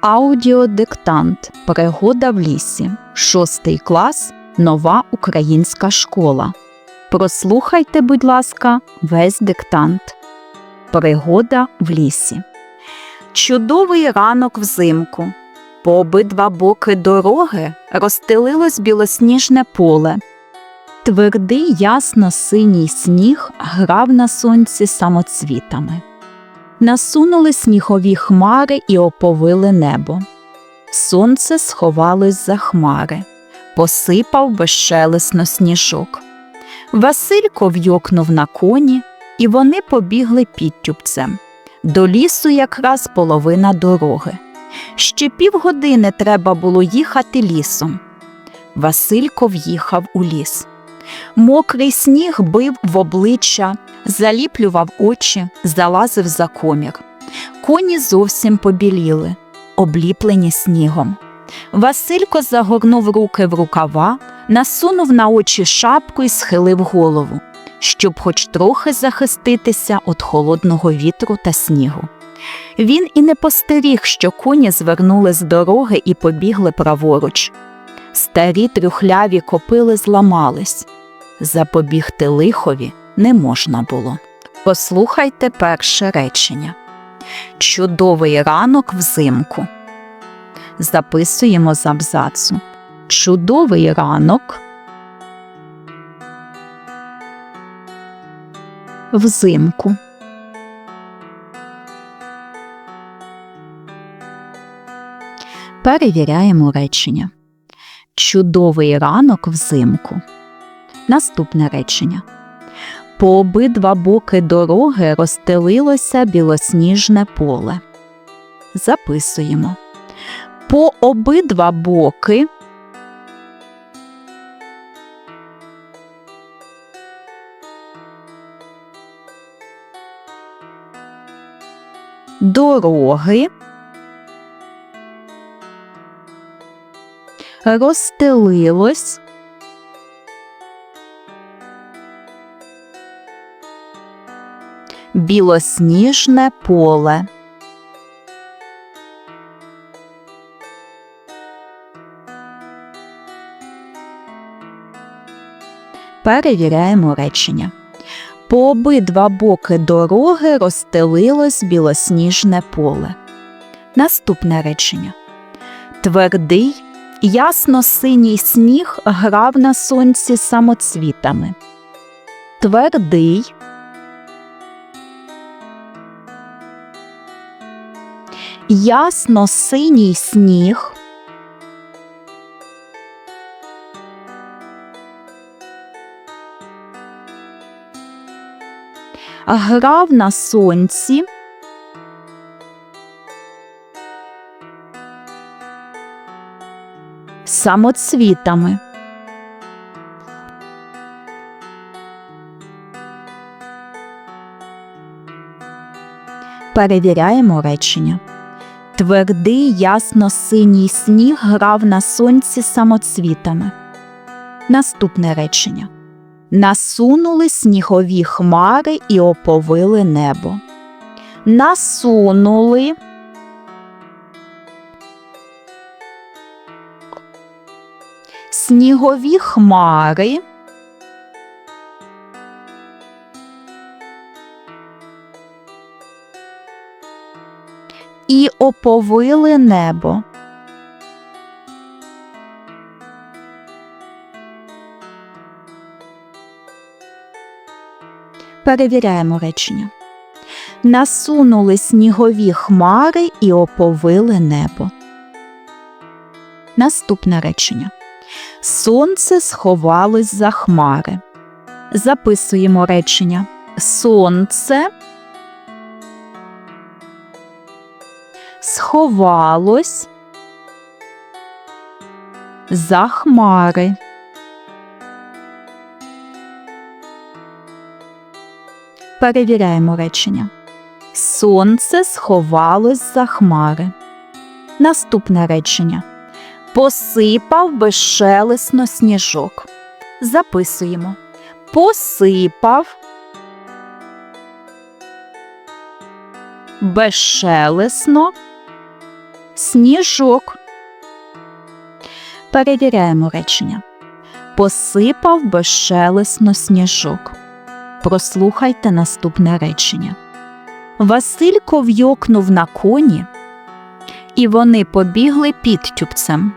Аудіодиктант Пригода в лісі. Шостий клас. Нова українська школа. Прослухайте, будь ласка, весь диктант. Пригода в лісі. Чудовий ранок взимку. По обидва боки дороги розстелилось білосніжне поле. Твердий ясно-синій сніг грав на сонці самоцвітами. Насунули снігові хмари і оповили небо. Сонце сховалось за хмари, посипав безшелесно сніжок. Василько вйокнув на коні, і вони побігли підтюпцем. До лісу якраз половина дороги. Ще півгодини треба було їхати лісом. Василько в'їхав у ліс. Мокрий сніг бив в обличчя, заліплював очі, залазив за комір. Коні зовсім побіліли, обліплені снігом. Василько загорнув руки в рукава, насунув на очі шапку і схилив голову, щоб хоч трохи захиститися від холодного вітру та снігу. Він і не постеріг, що коні звернули з дороги і побігли праворуч. Старі трюхляві копили зламались. Запобігти лихові не можна було. Послухайте перше речення. Чудовий ранок взимку. Записуємо з абзацу. Чудовий ранок. Взимку. Перевіряємо речення. Чудовий ранок взимку. Наступне речення. По обидва боки дороги розстелилося білосніжне поле. Записуємо. По обидва боки дороги розстелилось білосніжне поле. Перевіряємо речення. По обидва боки дороги розстелилось білосніжне поле. Наступне речення. Твердий, ясно-синій сніг грав на сонці самоцвітами. Твердий, ясно-синій сніг. Грав на сонці. Самоцвітами. Перевіряємо речення. Твердий ясно-синій сніг грав на сонці самоцвітами. Наступне речення. Насунули снігові хмари і оповили небо. Насунули. Снігові хмари. І оповили небо. Перевіряємо речення. Насунули снігові хмари і оповили небо. Наступне речення. Сонце сховалось за хмари. Записуємо речення. Сонце сховалось за хмари. Перевіряємо речення. Сонце сховалось за хмари. Наступне речення. Посипав безшелесно сніжок. Записуємо. Посипав безшелесно сніжок. Перевіряємо речення. Посипав безшелесно сніжок. Прослухайте наступне речення. Василько вйокнув на коні, і вони побігли підтюпцем.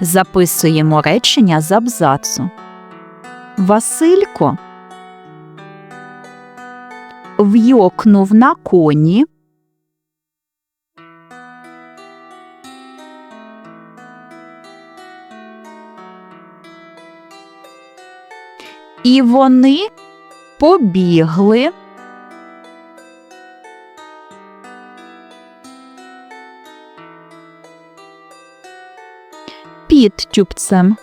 Записуємо речення з абзацу. Василько вйокнув на коні. І вони побігли. Під тюбцем.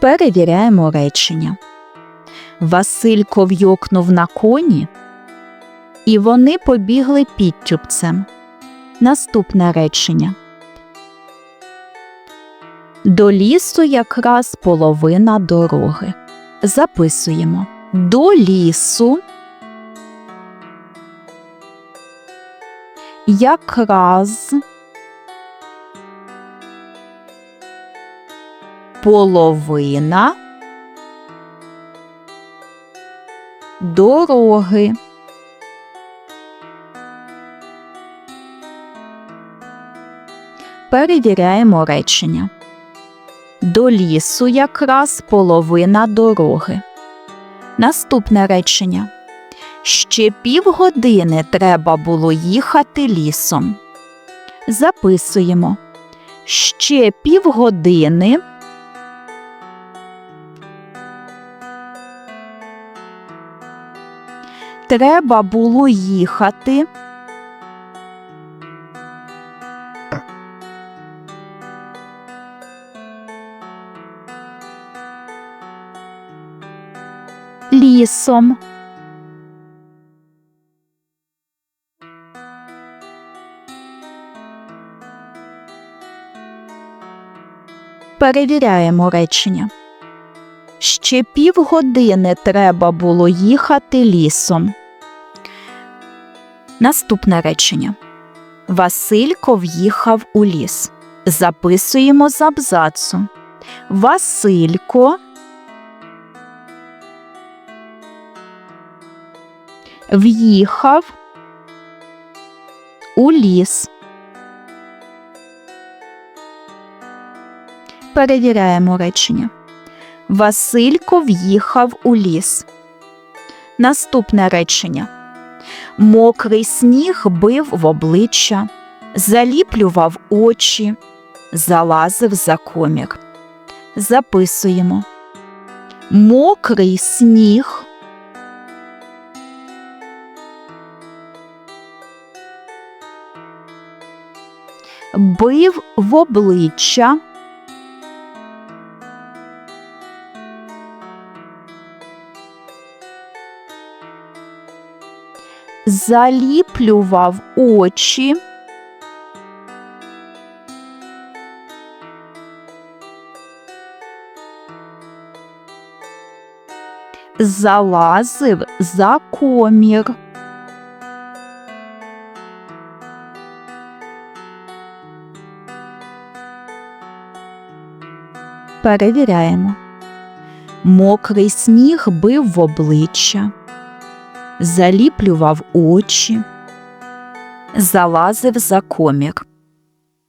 Перевіряємо речення. Василько вйокнув на коні, і вони побігли підтюбцем. Наступне речення. До лісу якраз половина дороги. Записуємо. До лісу якраз половина дороги. Перевіряємо речення. До лісу якраз половина дороги. Наступне речення. Ще півгодини треба було їхати лісом. Записуємо. Ще півгодини. Треба було їхати. Лісом. Перевіряємо речення. Ще півгодини треба було їхати лісом. Наступне речення. Василько в'їхав у ліс. Записуємо з абзацу. Василько в'їхав у ліс. Перевіряємо речення. Василько в'їхав у ліс. Наступне речення. Мокрий сніг бив в обличчя, заліплював очі, залазив за комір. Записуємо. Мокрий сніг. Бив в обличчя. заліплював очі. Залазив за комір. Перевіряємо. Мокрий сніг бив в обличчя заліплював очі, залазив за комір.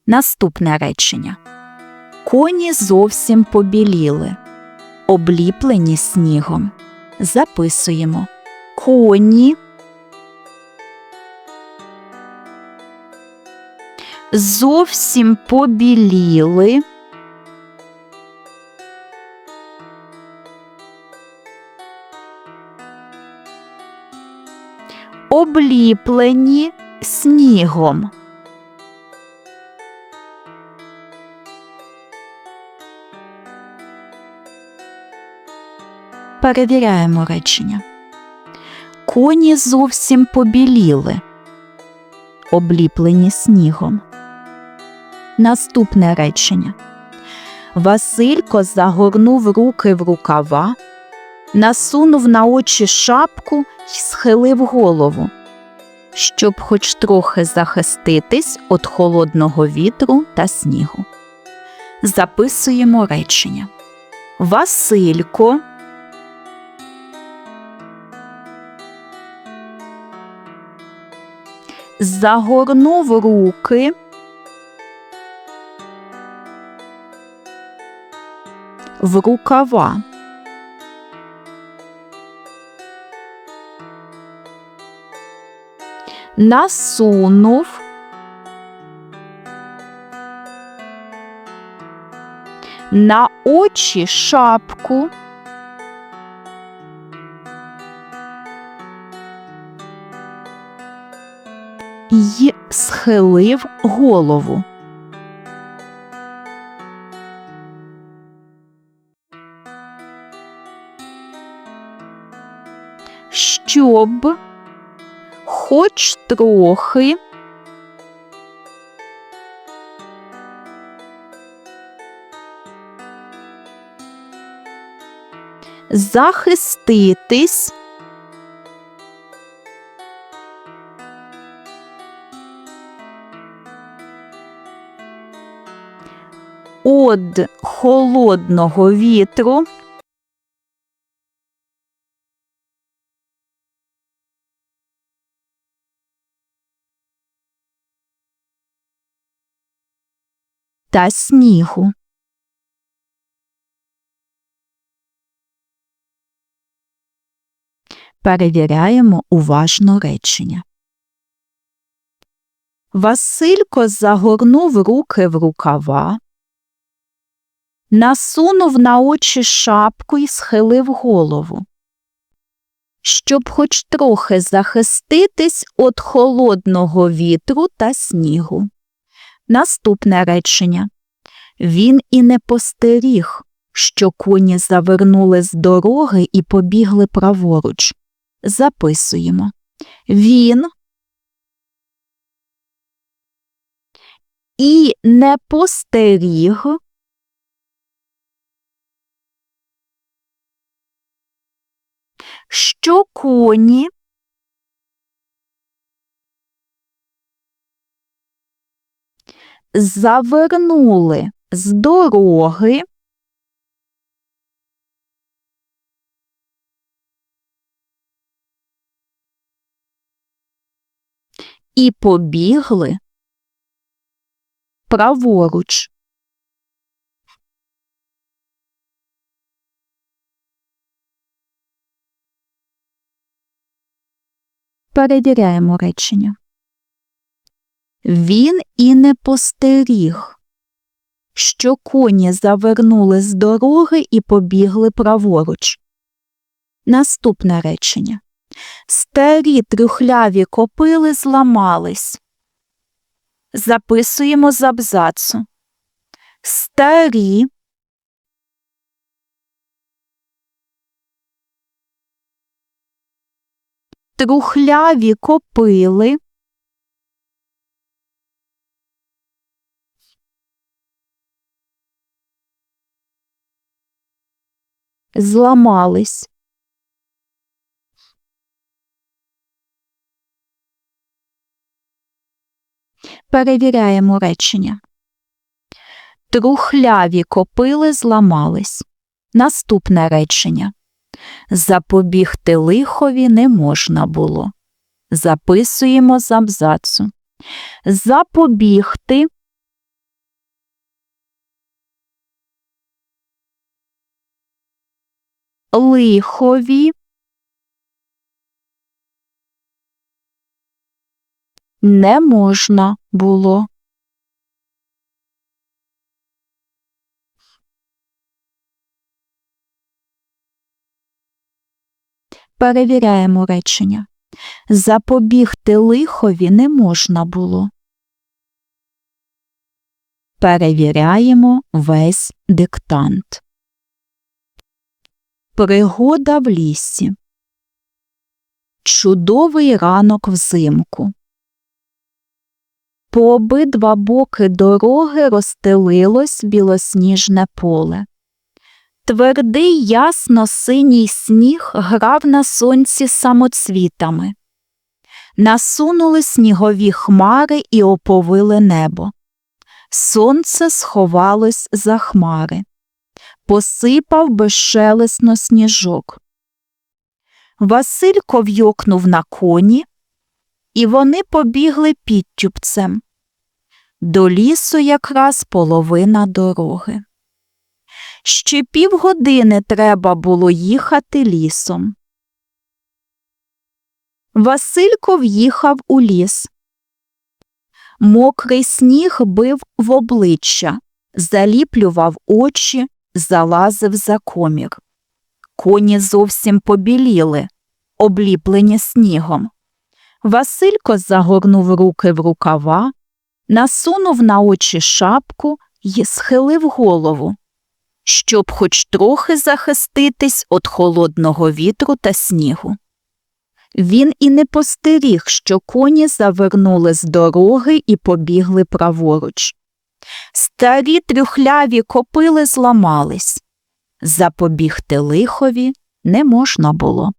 Наступне речення. Коні зовсім побіліли, обліплені снігом. Записуємо коні. Зовсім побіліли. Обліплені снігом. Перевіряємо речення. Коні зовсім побіліли, обліплені снігом. Наступне речення. Василько загорнув руки в рукава, насунув на очі шапку й схилив голову, щоб хоч трохи захиститись від холодного вітру та снігу. Записуємо речення. Василько загорнув руки в рукава. Насунув на очі шапку. й схилив голову. Щоб хоч трохи. Захиститись. Од холодного вітру та снігу. Перевіряємо уважно речення. Василько загорнув руки в рукава, насунув на очі шапку і схилив голову, щоб хоч трохи захиститись від холодного вітру та снігу. Наступне речення. Він і не постеріг, що коні завернули з дороги і побігли праворуч. Записуємо. Він і не постеріг, що коні завернули з дороги і побігли праворуч. Перевіряємо речення. Він і не постеріг, що коні завернули з дороги і побігли праворуч. Наступне речення. Старі трюхляві копили зламались. Записуємо з абзацу. Старі трухляві копили зламались. Перевіряємо речення. Трухляві копили зламались. Наступне речення. Запобігти лихові не можна було. Записуємо з абзацу. Запобігти лихові не можна було. Перевіряємо речення. Запобігти лихові не можна було. Перевіряємо весь диктант. Пригода в лісі. Чудовий ранок взимку. По обидва боки дороги розстелилось білосніжне поле. Твердий ясно синій сніг грав на сонці самоцвітами. Насунули снігові хмари і оповили небо. Сонце сховалось за хмари. Посипав безшелесно сніжок. Василько в'йокнув на коні, і вони побігли підтюпцем. До лісу якраз половина дороги. Ще півгодини треба було їхати лісом. Василько в'їхав у ліс. Мокрий сніг бив в обличчя, заліплював очі, залазив за комір. Коні зовсім побіліли, обліплені снігом. Василько загорнув руки в рукава, насунув на очі шапку й схилив голову, щоб хоч трохи захиститись від холодного вітру та снігу. Він і не постеріг, що коні завернули з дороги і побігли праворуч. Старі трюхляві копили зламались. Запобігти лихові не можна було.